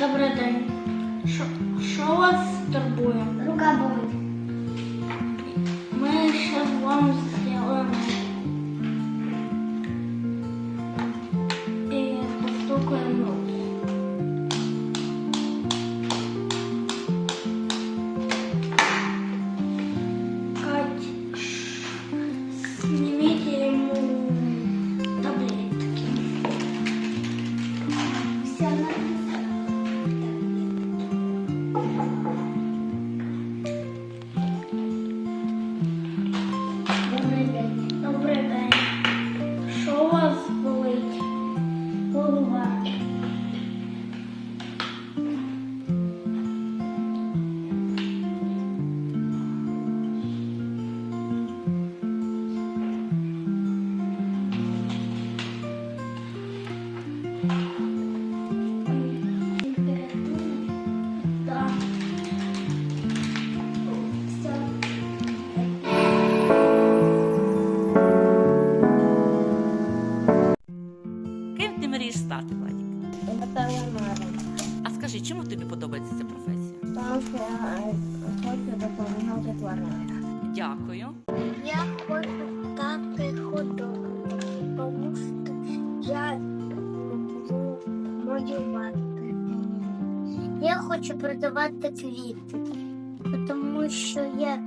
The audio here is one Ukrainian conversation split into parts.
Добрий день. Що, що вас турбує? Рука болить. Ми ще з вами зробимо і постукаємо руки. Кать, снимите ему таблетки. Все Добрий Стати, Владік? А скажи, чому тобі подобається ця професія? Тому що я хочу допомагати тваринам. Дякую. Я хочу стати художником, тому що я люблю малювати. Я хочу продавати квіти, тому що я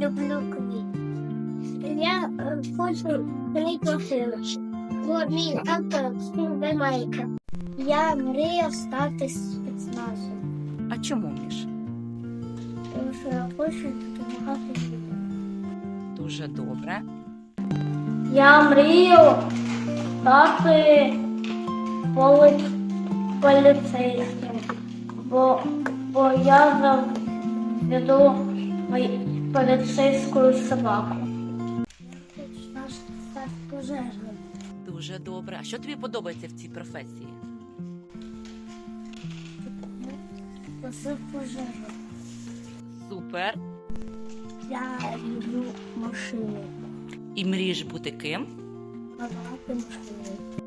люблю квіти. Я е, хочу прикосити, бо мій тато співбемайка. Я мріяв стати спецназом, А чому Міш? тому що я хочу допомагати людям. Дуже добре. Я мрію стати поли... поліцейським, бо, бо я заведу мої- поліцейську собаку. Дуже добре. А що тобі подобається в цій професії? Посив пожежу. Супер. Я люблю машини. І мрієш бути ким? Ламати машини.